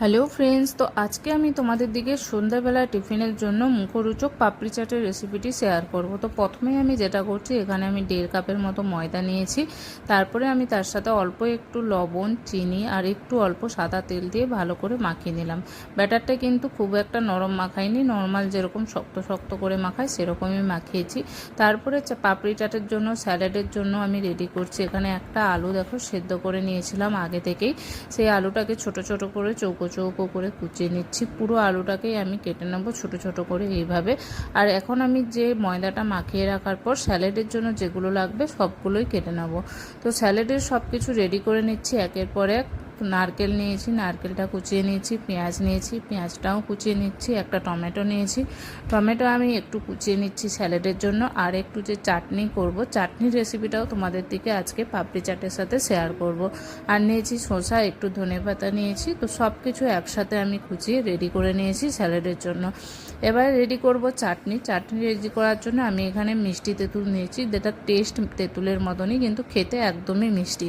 Hello friends, তো আজকে আমি তোমাদের দিকে সন্ধ্যাবেলা টিফিনের জন্য মুখরোচক পাপড়ি চাটের রেসিপিটি শেয়ার করব। তো প্রথমে আমি যেটা করছি, এখানে আমি দেড় কাপের মতো ময়দা নিয়েছি। তারপরে আমি তার সাথে অল্প একটু লবণ, চিনি আর একটু অল্প সাদা তেল দিয়ে ভালো করে মাখিয়ে নিলাম। ব্যাটারটা কিন্তু খুব একটা নরম মাখাইনি, নর্মাল যেরকম শক্ত শক্ত করে মাখায় সেরকমই মাখিয়েছি। তারপরে পাপড়ি চাটের জন্য, স্যালাডের জন্য আমি রেডি করছি। এখানে একটা আলু দেখো সেদ্ধ করে নিয়েছিলাম আগে থেকেই। সেই আলুটাকে ছোট ছোট করে চৌকো চৌকো করে কুচিয়ে নিচ্ছি। পুরো আলুটাকেই আমি কেটে নেব ছোট ছোট করে এইভাবে। আর এখন আমি যে ময়দাটা মাখিয়ে রাখার পর স্যালাডের জন্য যেগুলো লাগবে সবগুলোই কেটে নেব। তো স্যালাডের সব কিছু রেডি করে নিচ্ছি। একের পর এক নারকেল নিয়েছি, নারকেলটা কুচিয়ে নিয়েছি, পেঁয়াজ নিয়েছি, পেঁয়াজটাও কুচিয়ে নিচ্ছি, একটা টমেটো নিয়েছি। টমেটো আমি একটু কুচিয়ে নিচ্ছি স্যালাডের জন্য, আর একটু যে চাটনি করব, চাটনির রেসিপিটাও তোমাদের দিকে আজকে পাপড়ি চাটের সাথে শেয়ার করব। আর নিয়েছি শসা, একটু ধনে পাতা নিয়েছি, তো সব কিছু একসাথে আমি কুচিয়ে রেডি করে নিয়েছি স্যালাডের জন্য। এবার রেডি করব চাটনি চাটনি রেডি করার জন্য আমি এখানে মিষ্টি তেঁতুল নিয়েছি, যেটা টেস্ট তেঁতুলের মতনই, কিন্তু খেতে একদমই মিষ্টি।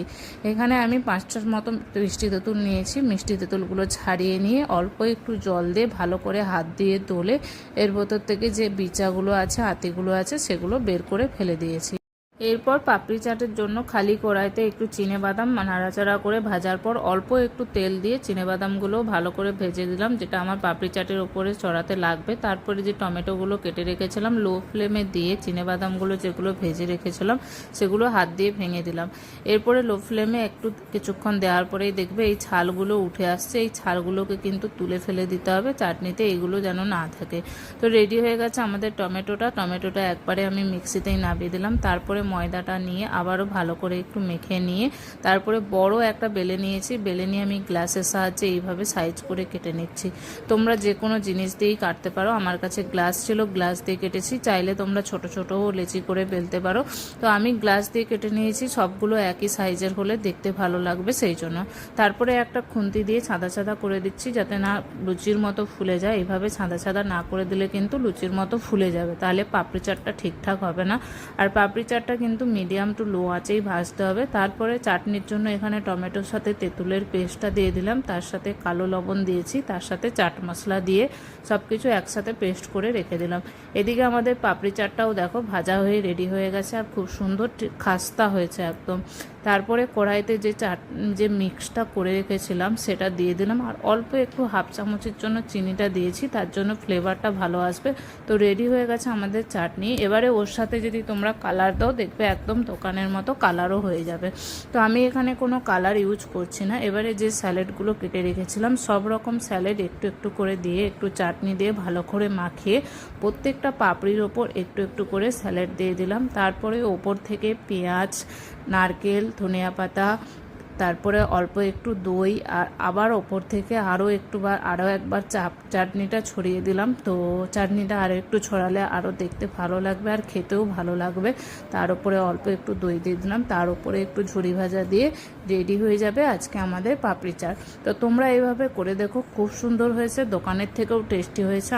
এখানে আমি পাঁচটার মতো মিষ্টি তেঁতুল নিয়েছি। মিষ্টি তেঁতুলগুলো ছাড়িয়ে নিয়ে অল্প একটু জল দিয়ে ভালো করে হাত দিয়ে তোলে এর ভেতর থেকে যে বিচাগুলো আছে হাতিগুলো আছে, সেগুলো বের করে ফেলে দিয়েছি। এরপর পাপড়ি চাটের জন্য খালি কড়াইতে একটু চিনে বাদাম নাড়াচাড়া করে ভাজার পর অল্প একটু তেল দিয়ে চিনে বাদামগুলো ভালো করে ভেজে দিলাম, যেটা আমার পাপড়ি চাটের ওপরে চড়াতে লাগবে। তারপরে যে টমেটোগুলো কেটে রেখেছিলাম, লো ফ্লেমে দিয়ে চিনে বাদামগুলো যেগুলো ভেজে রেখেছিলাম, সেগুলো হাত দিয়ে ভেঙে দিলাম। এরপরে লো ফ্লেমে একটু কিছুক্ষণ দেওয়ার পরেই দেখবে এই ছালগুলো উঠে আসছে। এই ছালগুলোকে কিন্তু তুলে ফেলে দিতে হবে, চাটনিতে এগুলো যেন না থাকে। তো রেডি হয়ে গেছে আমাদের টমেটোটা। টমেটোটা একবারে আমি মিক্সিতেই নামিয়ে দিলাম। তারপরে ময়দাটা নিয়ে আবারও ভালো করে একটু মেখে নিয়ে তারপরে বড় একটা বেলে নিয়েছি। বেলে নিয়ে আমি গ্লাসের সাহায্যে এইভাবে সাইজ করে কেটে নিচ্ছি। তোমরা যে কোনো জিনিস দিয়েই কাটতে পারো। আমার কাছে গ্লাস ছিল, গ্লাস দিয়ে কেটেছি। চাইলে তোমরা ছোট ছোটও লেচি করে বেলতে পারো। তো আমি গ্লাস দিয়ে কেটে নিয়েছি। সবগুলো একই সাইজের হলে দেখতে ভালো লাগবে সেই জন্য। তারপরে একটা খুন্তি দিয়ে ছাদা ছাদা করে দিচ্ছি যাতে না লুচির মতো ফুলে যায়। এইভাবে ছাদা ছাদা না করে দিলে কিন্তু লুচির মতো ফুলে যাবে। তাহলে পাপড়ি চাটটা ঠিকঠাক হবে না। আর পাপড়ি চাটটা কিন্তু মিডিয়াম টু লো আঁচেই ভাজতে হবে। তারপরে চাটনির জন্য এখানে টমেটোর সাথে তেঁতুলের পেস্টটা দিয়ে দিলাম। তার সাথে কালো লবণ দিয়েছি। তার সাথে চাট মশলা দিয়ে সব কিছু একসাথে পেস্ট করে রেখে দিলাম। এদিকে আমাদের পাপড়ি চাটটাও দেখো ভাজা হয়ে রেডি হয়ে গেছে আর খুব সুন্দর খাস্তা হয়েছে একদম। তারপরে কড়াইতে যে চাট যে মিক্সটা করে রেখেছিলাম সেটা দিয়ে দিলাম। আর অল্প একটু হাফ চামচের জন্য চিনিটা দিয়েছি। তার জন্য ফ্লেভারটা ভালো আসবে। তো রেডি হয়ে গেছে আমাদের চাটনি। এবারে ওর সাথে যদি তোমরা কালার দাও দেখবে একদম দোকানের মতো কালারও হয়ে যাবে। তো আমি এখানে কোনো কালার ইউজ করছি না। এবারে যে স্যালাডগুলো কেটে রেখেছিলাম, সব রকম স্যালাড একটু একটু করে দিয়ে, একটু চাটনি দিয়ে ভালো করে মাখিয়ে, প্রত্যেকটা পাপড়ির ওপর একটু একটু করে স্যালাড দিয়ে দিলাম। তারপরে ওপর থেকে পেঁয়াজ, নারকেল, ধনিয়া পাতা তারপরে অল্প একটু দই আর আবার ওপর থেকে আরও একটু বার আরও একবার চাপ, চাটনিটা ছড়িয়ে দিলাম। তো চাটনিটা আরও একটু ছড়ালে আরও দেখতে ভালো লাগবে আর খেতেও ভালো লাগবে। তার উপরে অল্প একটু দই দিয়ে দিলাম। তার উপরে একটু ঝুড়ি ভাজা দিয়ে রেডি হয়ে যাবে আজকে আমাদের পাপড়ি চাট। তো তোমরা এইভাবে করে দেখো, খুব সুন্দর হয়েছে। দোকানের থেকেও টেস্টি হয়েছে।